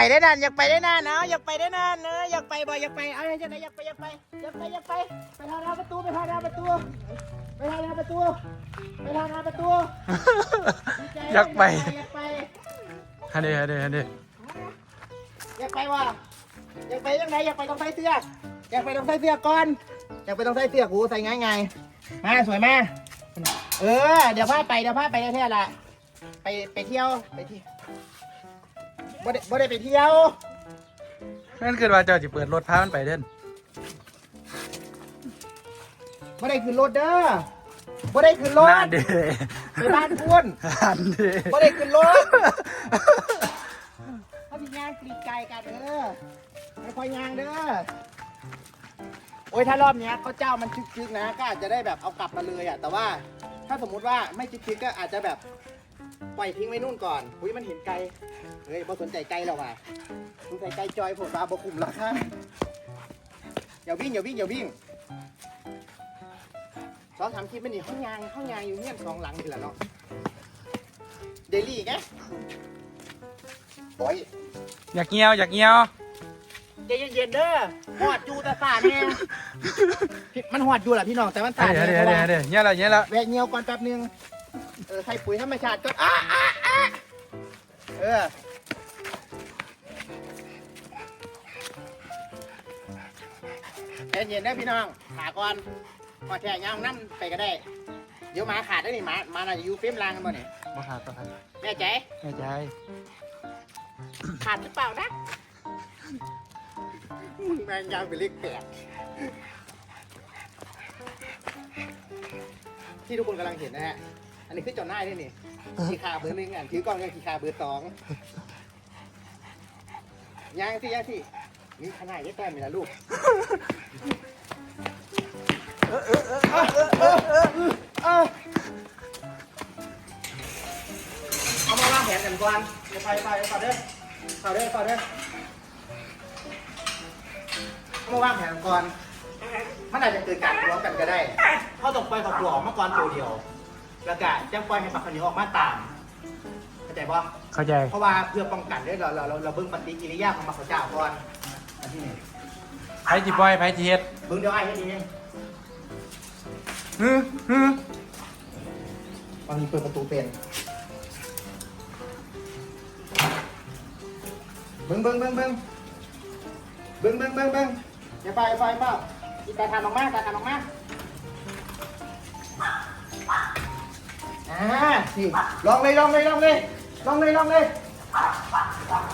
ไปได้นานอยากไปได้นานเนาะอยากไปได้นานเนอะอยากไปบ่อยากไปเอาให้ไหนอยากไปอยากไปอยากไปอยากไปไปทางหน้าประตูไปทางหน้าประตูไปทางหน้าประตูไปทางหน้าประตูดีใจอยากไปอยากไปฮันเดฮันเดฮันเดอยากไปว่ะอยากไปยังไงอยากไปตรงไส้เสื้อกอยากไปตรงไส้เสื้อกก่อนอยากไปตรงไส้เสื้อกกูใส่ง่ายไงมาสวยมาเออเดี๋ยวพาไปเดี๋ยวพาไปได้แท้ละไปไปเที่ยวไปเที่ยว บ่ได้บ่ได้ไปเที่ยว นั่นคือว่าเจ้าจะเปิดรถพามันไปเด่นบ่ได้ขึ้นรถเด้อบ่ได้ขึ้นรถน่าเดไปบ้านคุณฮันเดบ่ได้ขึ้นรถเขาสิย่างกรีดไก่กันเด้อไม่ค่อยย่างเด้อ โอ้ยถ้ารอบเนี้ยเขาเจ้ามันชึกๆนะ ก็อาจจะได้แบบเอากลับมาเลยอะ แต่ว่าถ้าสมมุติว่าไม่ชึกๆก็อาจจะแบบ ปล่อยทิ้งไว้นู่นก่อนอุ้ยมันเห็นไกล เฮ้ยบ่สนใจไกลแล้วว่ะสนใจไกลจอยผมบาบ่คุมแล้วค่ะอย่าวิ่งอย่าวิ่งอย่าวิ่งสองสามคลิปไม่หนีห้องยางห้องยางอยู่เงียบสองหลังทีละเนาะ เดลี่ไงโอ้ยอยากเงี้ยวอยากเงี้ยวใจเย็นๆเด้อหอดอยู่แต่สาเนี่ยมันหอดอยู่แหละพี่น้องแต่มันฮัสานเดเนี่ฮัยนเดเพราะฮัว่านเดเงี้ยแล้วเงี้ยแล้วแวะเงียวก่อนแป๊บนึง เออใส่ปุ๋ยธรรมชาติก็อ้าอ้าอ้าเออใจเย็นๆเด้อพี่น้องขาก่อนพอแทงยางนั่ไปก็ได้ เดี๋ยวหมาขาดได้อนี่หมาหมาน่าจะอยู่เฟ้มลางกันบ่เนี่ยมาขาดต่อครับแน่ใจ แน่ใจขาดหรือเปล่านะมึงแมงยาวเป็นเลขแปดที่ทุกคนกำลังเห็นนะฮะ อันนี้คือเจ้าหน้ายด้วยนี่ขีคาเบอร์หนึ่งอะถือกล้องกันขีคาเบอร์สองย่างสิย่างสินี่ขนาดยี่แต้มเลยนะลูกเอามาวางแผนกันก่อนเดี๋ยวไปไปไปเด้อไปเด้อไปเด้อเอามาวางแผนกันก่อนมันอาจจะเกิดการทะเลาะกันก็ได้เขาต้องปล่อยเขาปลออกมาก่อนตัวเดียว แล้วก็จังปล่อยให้ปลาขาวเหนียวออกมาตามเข้าใจป่ะเข้าใจ เพราะว่าเพื่อป้องกันด้วยเราเราเราเราเบิ่งปฏิกิริยาของมะเขาเจ้าก่อนอันที่หนึ่งไผจีบอยไผจีเฮ็ดเบิ่งเดี๋ยวไอ้ให้ดีนึงฮึฮึตอนนี้เปิดประตูเป็นเบิ่งเบิ่งเบิ่งเบิ่งเบิ่งเบิ่งเบิ่งเบิ่งอย่าไปอย่าไปเปล่าอีตาทานออกมาตาทานออกมา อ่านี่ลองเลยลองเลยลองเลยลองเลยลองเลย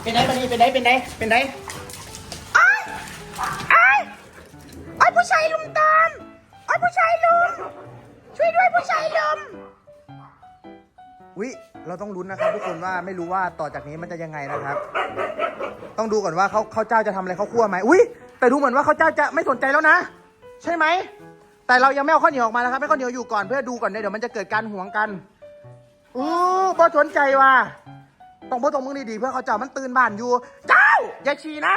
เป็นไงเป็นไงเป็นไงเป็นไงเป็นไงไอ้ไอ้ผู้ชายลุมตามไอ้ผู้ชายลุมช่วยด้วยผู้ชายลุมวิเราต้องลุ้นนะครับทุกคนว่าไม่รู้ว่าต่อจากนี้มันจะยังไงนะครับ ต้องดูก่อนว่าเขาเขาเจ้าจะทำอะไรเขาคั่วไหมอุ้ยแต่ดูเหมือนว่าเขาเจ้าจะไม่สนใจแล้วนะ ใช่ไหมแต่เรายังไม่เอาข้าวเหนียวออกมานะครับให้ข้าวเหนียวอยู่ก่อนเพื่อดูก่อนเดี๋ยวมันจะเกิดการหวงกัน อู้บ่สนใจว่ะต้องบ่ตรงมึงดีๆเพื่อเขาเจ้ามันตื่นบ้านอยู่ เจ้า อย่าฉี่นะ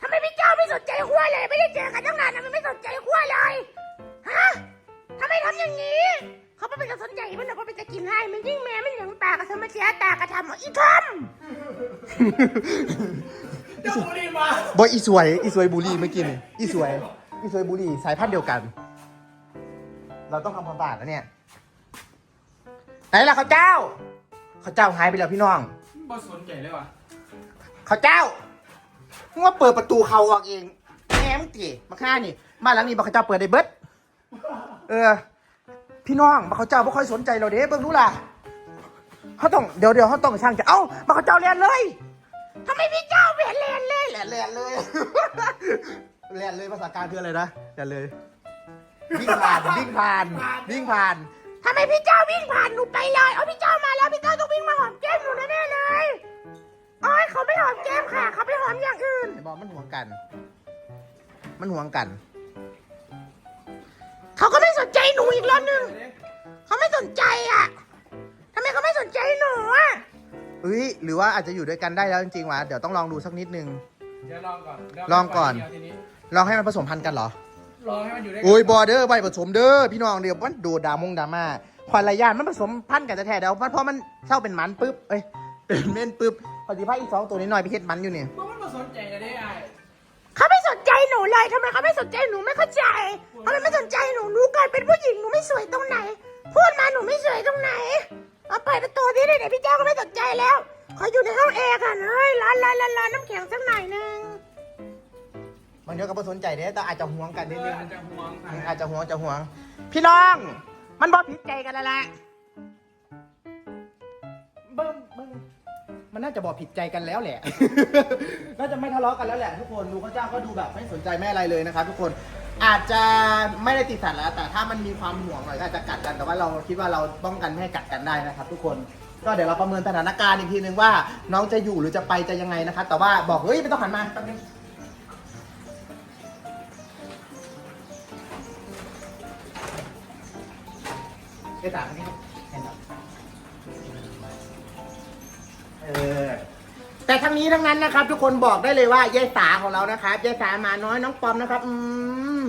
ทำไมพี่เจ้าไม่สนใจขั้วเลย ไม่ได้เจอกันตั้งนานทำไมไม่สนใจขั้วเลยฮะทำไมทำอย่างนี้ เขาไม่เป็นจะสนใจมันหรอกเขาเป็นจะกินให้มันยิ่งแม่มันหยังตากระทำมาเสียตากระทำเอาอีทอมบอยอีสวย อีสวยบุรีเมื่อกี้นี่อีสวย อีสวยบุรีสายพันธุ์เดียวกัน เราต้องทำความสะอาดนะเนี่ย ไหนล่ะข้าวเจ้าข้าวเจ้าหายไปแล้วพี่น้องบ่สนใจเลยว่ะข้าวเจ้ามึงว่าเปิดประตูเขาออกเองแง่มึงตีมาฆ่านี่บ้านหลังนี้บักข้าวเจ้าเปิดได้เบิดเออ พี่น้องบักข้าวเจ้าไม่ค่อยสนใจเราเด้เบิ่งรู้ล่ะเขาต้องเดี๋ยวเดี๋ยวเขาต้องช่างจะเอ้าบักข้าวเจ้าเรียนเลยทำไมพี่เจ้าไม่เห็นเรียนเลยแหลนแหลนเลยแหลนเลยภาษากลางคืออะไรนะแหลนเลยวิ่งผ่านวิ่งผ่านวิ่งผ่าน ทำไมพี่เจ้าวิ่งผ่านหนูไปเลยเอาพี่เจ้ามาแล้วพี่เจ้าต้องวิ่งมาหอมแก้มหนูแน่ๆเลยโอ้ยเขาไม่หอมแก้มค่ะ เขาไปหอมอย่างอื่น ไอ้บอลมันห่วงกัน มันห่วงกัน เขาก็ไม่สนใจหนูอีกรอบหนึ่งเขาไม่สนใจอะทำไมเขาไม่สนใจหนูอะเฮ้ยหรือว่าอาจจะอยู่ด้วยกันได้แล้วจริงๆวะเดี๋ยวต้องลองดูสักนิดนึง เดี๋ยวลองก่อนเดี๋ยวลองก่อน เดี๋ยวทีนี้ ลองให้มันผสมพันธุ์กันเหรอ ลองให้มันอยู่ด้วยกันโอ้ยบอเดอร์ใบผสมเด้อพี่น้องเดี๋ยวมันดูดามงดราม่าควายระยานมันผสมพันธุ์กันแท้ๆเดี๋ยวพอมันเช่าเป็นหมันปุ๊บเอ้ยเป็นเม่นปุ๊บขอดีพาอีกสองตัวนี้หน่อยไปเฮ็ดมันอยู่เนี่ยมันไม่สนใจกันได้ไอ้เขาไม่สนใจหนูเลยทำไมเขาไม่สนใจหนูไม่เข้าใจทำไมไม่สนใจหนูหนูเกิดเป็นผู้หญิงหนูไม่สวยตรงไหน พูดมาหนูไม่สวยตรงไหนเอาเปิดประตูที่นี่เดี๋ยวพี่เจ้าก็ไม่สนใจแล้ว ขออยู่ในห้องแอร์ค่ะเฮ้ยร้อนร้อนร้อนร้อนน้ำแข็งสักหน่อยนึง บางเดียวก็ไม่สนใจเด้แต่อาจจะห่วงกันนิดนึงอาจจะห่วงอาจจะห่วงจะห่วง พี่น้อง มันบอผิดใจกันแล้วแหละเบิ้มเบิ้มมันน่าจะบอกผิดใจกันแล้วแหละ น่าจะไม่ทะเลาะกันแล้วแหละทุกคน ดูพระเจ้าก็ดูแบบไม่สนใจไม่อะไรเลยนะครับทุกคน อาจจะไม่ได้ติดสัตว์แล้ว แต่ถ้ามันมีความห่วงหน่อยก็อาจจะกัดกัน แต่ว่าเราคิดว่าเราป้องกันไม่ให้กัดกันได้นะครับ ทุกคน ก็เดี๋ยวเราประเมินสถานการณ์อีกทีนึงว่า น้องจะอยู่หรือจะไปจะยังไงนะครับ แต่ว่าบอกเฮ้ยไม่ต้องหันมาแป๊บนึง เอ้ตามนี่เห็นแล้วเออแต่ทั้งนี้ทั้งนั้นนะครับ ทุกคนบอกได้เลยว่ายายสาของเรานะครับยายสามาน้อยน้องปอมนะครับอืม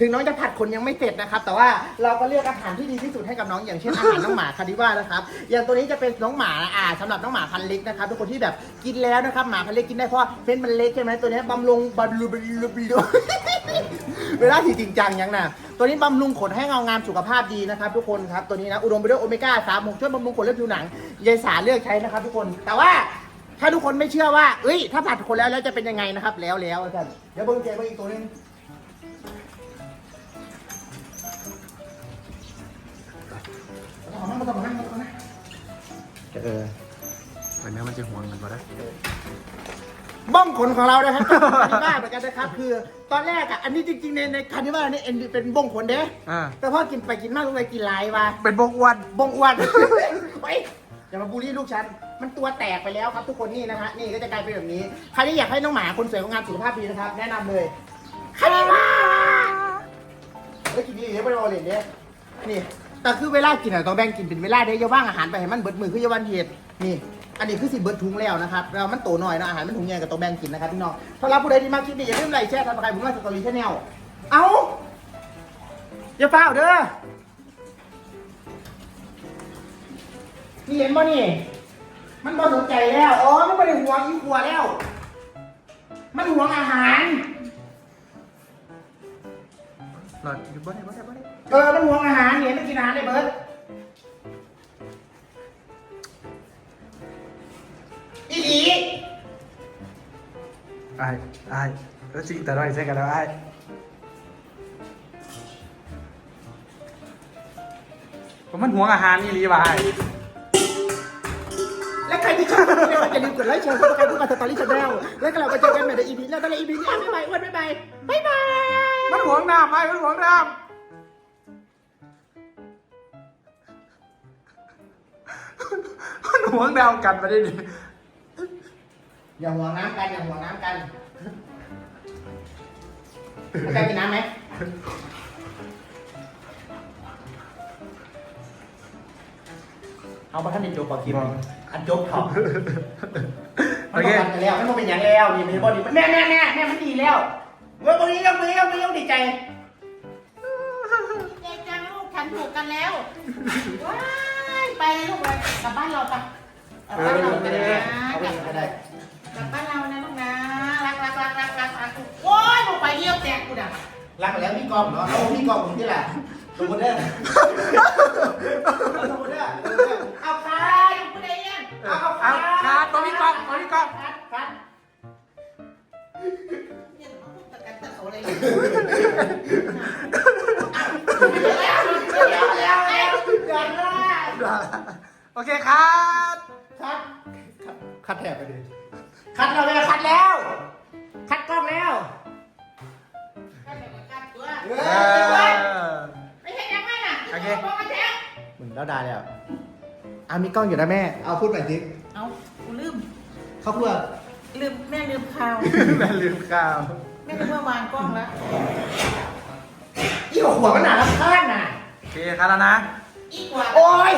ถึงน้องจะผัดขนยังไม่เสร็จนะครับ แต่ว่าเราก็เลือกอาหารที่ดีที่สุดให้กับน้องอย่างเช่นอาหารน้องหมาคาดิว่านะครับอย่างตัวนี้จะเป็นน้องหมาอ่าสำหรับน้องหมาพันเล็กนะครับทุกคนที่แบบกินแล้วนะครับหมาพันเล็กกินได้เพราะเส้นมันเล็กใช่ไหมตัวนี้บำรุงบำรุงบำรุงบำรุง เวลาที่จริงจังยังนะตัวนี้บำรุงขนให้เงางามสุขภาพดีนะครับ ทุกคนครับตัวนี้นะอุดมไปด้วยโอเมก้าสามหกช่วยบำรุงขนและผิวหนังยายสาเลือกใช้นะครับ ทุกคนแต่ว่าถ้าทุกคนไม่เชื่อว่าเอ้ย ถ้าผัดคนแล้วแล้วจะเป็นยังไงนะครับ แล้วแล้วอาจารย์เดี๋ยวเบิ้งเจเบิ้งอีกตัวนึงเอามาต่อมาต่อมาเออวันนี้มันจะห่วงกันปะนะ บ้องขนของเรานะครับคานิว่าเหมือนกันนะครับ คือตอนแรกอะอันนี้จริงๆในในคานิว่านี่เอ็นเป็นบ้องขนเด้อ่า แต่พอกินไปกินมากลงไปกินหลายว่ะเป็นบกวัน บ้องอ้วนไปอย่ามาบูลลี่ลูกฉันมันตัวแตกไปแล้วครับทุกคนนี่นะฮะนี่ก็จะกลายเป็นแบบนี้ใครที่อยากให้น้องหมาคนสวยของงานสุขภาพดีนะครับ แนะนำเลยคานิว่าแล้วกินดีเดี๋ยวไปรอเลยเนี่ยนี่แต่คือเวลากินอะต้องแบ่งกินเป็นเวลาเด้อย่าว่างอาหารไปให้มันเบิดมือคืออย่าวันเหตุนี่ อันนี้คือสิเบิดถุงแล้วนะครับเรามันโตหน่อยเนาะอาหารมันถุงใหญ่ก็ต้องแบ่งกินนะครับพี่น้องถ้ารับผู้ใดที่มาคลิปนี้อย่าลืมไลค์แชร์ทำอะไรผมว่าสตอรี่ชาแนลเอาอย่าเฝ้าเด้อนี่เห็นป่ะนี่ มันบ่สนใจแล้ว อ๋อ มันไม่ได้ห่วงอีกลัวแล้ว มันห่วงอาหารหลอดอยู่บ่ได้บ่ได้บ่ได้เออ มันห่วงอาหารเนี่ยมันกินอาหารเลยเบิร์ด อีหลีไอ้ไอ้แล้วจริงแต่เราใช่กันแล้วไอ้ผมมันห่วงอาหารนี่รีบายและใครที่ชอบเนี่ยอย่าลืมกดไลค์แชร์กดติดตามพวกเราสตอรี่ชาแนลแล้วก็เราไปเจอกันใหม่ในอีพีหน้าตอนนี้อีพีนี้บ๊ายบายอ้วนบ๊ายบายบ๊ายบายมันห่วงน้ำไอ้มันห่วงน้ำมันห่วงดาวกันมาได้ดิ อย่าห่วงน้ำกันอย่าห่วงน้ำกันอาจารย์กินน้ำไหมเอาไปท่านในโจกปากิมอันโจกเขาโอเคมันแล้วมันบ่เป็นอย่างแล้วนี่มันบ่ดีแม่แม่แม่แม่มันดีแล้วเมื่อวันนี้ยังมือยังมือยังดีใจใจจังลูกฉันถูกกันแล้วว้ายไปเลยลูกเลยกลับบ้านเราไปกลับบ้านเราไปเลยนะเอาไปก็ได้ กลับบ้านเรานะลูกนะ รักรักรักรักรักรักโอ้ยลูกไปเยี่ยมแตกกูด่ะรักแล้วพี่กอมเนาะเอาพี่กอมผมที่แหละสมมติเด้อสมมติเด้อเอาไปขาลูกกูได้ยังเอาเอาขาตัวพี่กองตัวพี่กองขาขาเนี่ยมาพูดตะกันตะโสเลยแล้วแล้วแล้วแล้วเดือดละโอเคครับคัดคัดแถบไปดิ คัดเราเลยคัดแล้ว คัดกล้องแล้วกันเดี๋ยวกันกันตัวเอเอออไม่ใช่ยังไงน่ะโอเคบอกกันแท้มึงแล้วได้แล้วอะมีกล้องอยู่นะแม่ เอาพูดหน่อยสิเอากูลืม เขาเพื่อลืมแม่ลืมข่าว แม่ลืมข้าว แม่นึกว่าวางกล้องแล้ว อีหัวมันหนาลำคาญน่ะโอเคครับแล้วนะ อีกกว่า โอ้ย